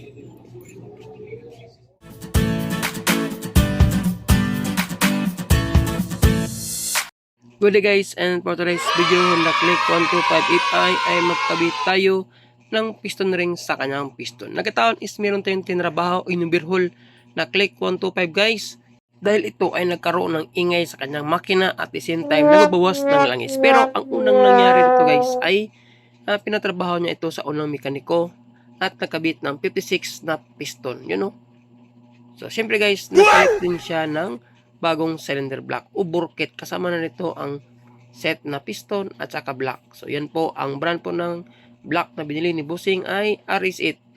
Good day guys, and for today's video, Honda Click 1258i ay magkabit tayo ng piston ring sa kanyang piston. Nagkataon is meron tayong tinrabaho inubirhol na Click 125 guys. Dahil ito ay nagkaroon ng ingay sa kanyang makina at the same time nagbabawas ng langis. Pero ang unang nangyari dito guys ay uh, pinatrabaho niya ito sa unang mekaniko at nakabit ng 56 na piston. You know? So, syempre guys, nakalit din siya ng bagong cylinder block o burkit. Kasama na nito ang set na piston at saka block. So, yan po, ang brand po ng block na binili ni Busing ay RS8.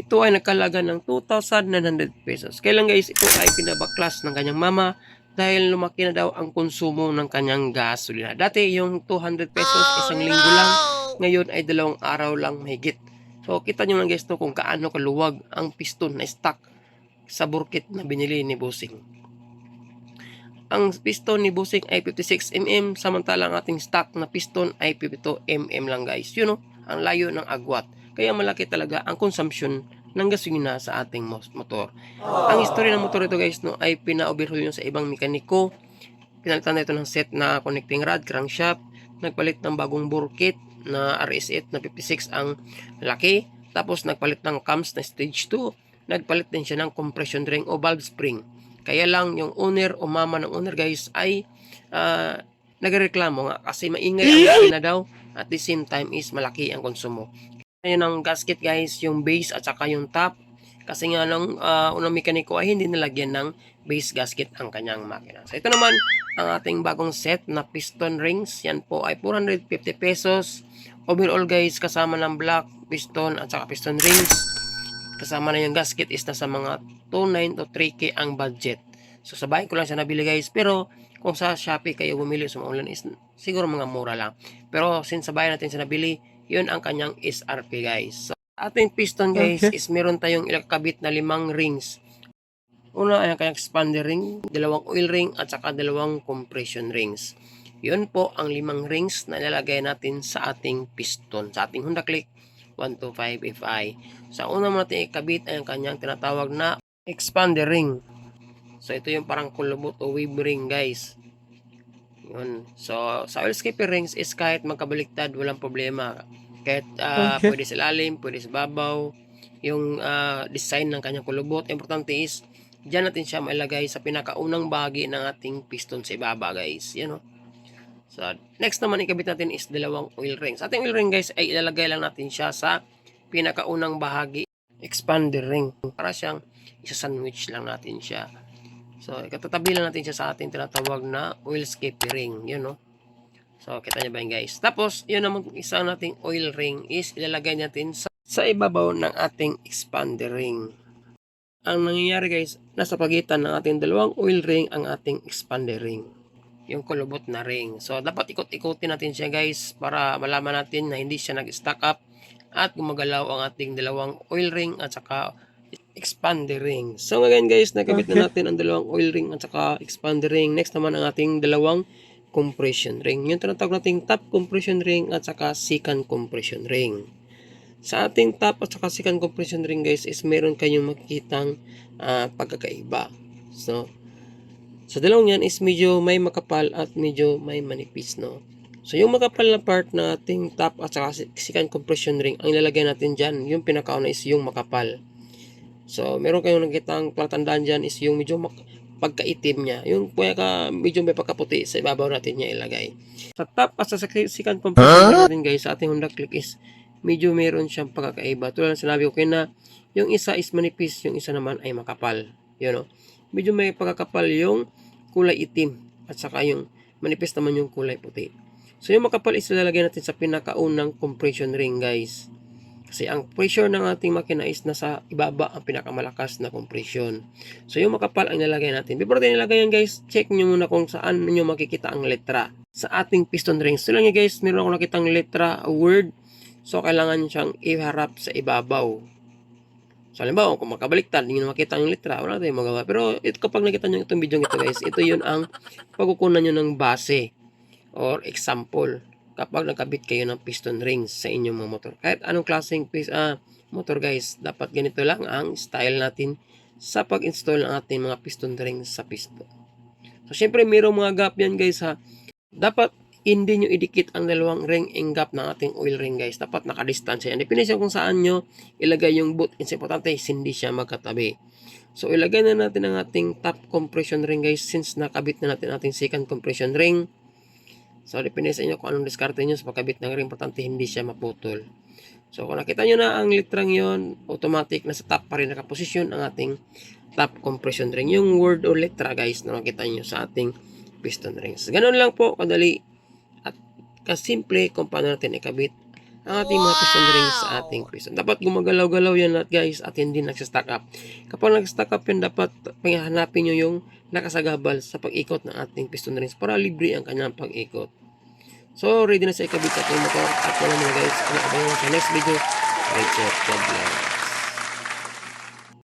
Ito ay nakalaga ng 2,900 pesos. Kailan guys, ito ay pinabaklas ng kanyang mama dahil lumaki na daw ang konsumo ng kanyang gasolina. Dati yung 200 pesos isang linggo lang, ngayon ay dalawang araw lang mahigit. So, kita nyo lang guys to kung kaano kaluwag ang piston na stock sa burkit na binili ni Busing. Ang piston ni Busing ay 56mm, samantalang ating stock na piston ay 52mm lang guys. Yun know, ang layo ng agwat. Kaya malaki talaga ang consumption ng gasolina sa ating motor. Ang history ng motor ito guys no, ay pina-overhaul sa ibang mekaniko. Pinalitan na ito ng set na connecting rod, crankshaft, nagpalit ng bagong burkit na RS8 na 56 ang laki. Tapos nagpalit ng cams na stage 2. Nagpalit din siya ng compression ring o valve spring. Kaya lang yung owner o mama ng owner guys ay uh, nagreklamo nga kasi maingay ang makina daw at the same time is malaki ang konsumo. Ayun ang gasket guys, yung base at saka yung top. Kasi nga nung uh, unang mekaniko ay hindi nilagyan ng base gasket ang kanyang makina. So ito naman ang ating bagong set na piston rings. Yan po ay 450 pesos. Overall guys kasama ng black piston at saka piston rings kasama na yung gasket is nasa mga 2.9 to 3k ang budget. So sa bahay ko lang siya nabili guys. Pero kung sa Shopee kayo bumili sa mga online is siguro mga mura lang. Pero since sa bahay natin siya nabili, yun ang kanyang SRP guys. So ating piston guys Okay. is meron tayong ilakabit na limang rings. Una ay ang kanyang expander ring, dalawang oil ring at saka dalawang compression rings. Yun po ang limang rings na ilalagay natin sa ating piston, sa ating Honda Click 125 Fi. Sa una mo natin ikabit ay ang kanyang tinatawag na expander ring. So ito yung parang kulubot o wave ring guys. Yun. So sa oil skipper rings is kahit magkabaliktad walang problema. Kahit ah, Okay. pwede sa lalim, pwede sa babaw. Yung ah, design ng kanyang kulubot. Importante is Diyan natin siya mailagay sa pinakaunang bahagi ng ating piston sa ibaba guys. Yan o. So, next naman ikabit natin is dalawang oil rings. Ating oil ring guys ay ilalagay lang natin siya sa pinakaunang bahagi expander ring. Para siyang isa-sandwich lang natin siya. So, ikatatabi lang natin siya sa ating tinatawag na oil skip ring. Yun no. So, kita niyo ba yun guys? Tapos, yun naman isa nating oil ring is ilalagay natin sa, sa ibabaw ng ating expander ring ang nangyayari guys, nasa pagitan ng ating dalawang oil ring ang ating expander ring. Yung kulubot na ring. So, dapat ikot-ikutin natin siya guys para malaman natin na hindi siya nag-stack up at gumagalaw ang ating dalawang oil ring at saka expander ring. So, ngayon guys, nakabit na natin ang dalawang oil ring at saka expander ring. Next naman ang ating dalawang compression ring. Yung tinatawag nating top compression ring at saka second compression ring. Sa ating top at saka second compression ring guys is meron kayong makikitang ah, pagkakaiba. So, sa dalawang yan is medyo may makapal at medyo may manipis, no? So, yung makapal na part ng ating top at saka second compression ring, ang ilalagay natin dyan, yung pinakauna is yung makapal. So, meron kayong nakitang palatandaan dyan is yung medyo mak- pagkaitim niya. Yung kuya ka medyo may pagkaputi sa ibabaw natin niya ilagay. Sa top at sa second compression ring natin guys, sa ating Honda Click is medyo meron siyang pagkakaiba. Tulad ng sinabi ko kayo na yung isa is manipis, yung isa naman ay makapal. You know? Medyo may pagkakapal yung kulay itim at saka yung manipis naman yung kulay puti. So yung makapal is lalagay natin sa pinakaunang compression ring guys. Kasi ang pressure ng ating makina is nasa ibaba ang pinakamalakas na compression. So yung makapal ang nilalagay natin. Before tayo nilagay yan guys, check nyo muna kung saan nyo makikita ang letra sa ating piston ring. So lang nyo guys, meron akong nakitang letra, word, So, kailangan siyang iharap sa ibabaw. So, halimbawa, kung makabaliktad, hindi nyo makita yung litra, wala tayong magawa. Pero, ito, kapag nakita nyo itong video ito, guys, ito yun ang pagkukunan nyo ng base or example. Kapag nagkabit kayo ng piston rings sa inyong mga motor. Kahit anong klaseng ah, motor guys, dapat ganito lang ang style natin sa pag-install ng ating mga piston rings sa piston. So, syempre, mayroong mga gap yan guys ha. Dapat hindi nyo idikit ang dalawang ring and gap ng ating oil ring guys. Dapat nakadistansya yan. Sa kung saan nyo ilagay yung boot. It's importante, hindi siya magkatabi. So, ilagay na natin ang ating top compression ring guys since nakabit na natin ating second compression ring. So, depende sa inyo kung anong diskarte nyo sa pagkabit ng ring. Importante, hindi siya maputol. So, kung nakita nyo na ang litrang yon automatic na sa top pa rin nakaposisyon ang ating top compression ring. Yung word o letra guys na makita nyo sa ating piston rings. Ganun lang po kadali at kasimple kung paano natin ikabit ang ating mga piston rings sa ating piston. Dapat gumagalaw-galaw yan lahat guys at hindi nagsastack up. Kapag nagstack up yan, dapat panghanapin nyo yung nakasagabal sa pag-ikot ng ating piston rings para libre ang kanyang pag-ikot. So, ready na sa ikabit ating motor at wala na guys. Ano ba sa next video? Right, God bless.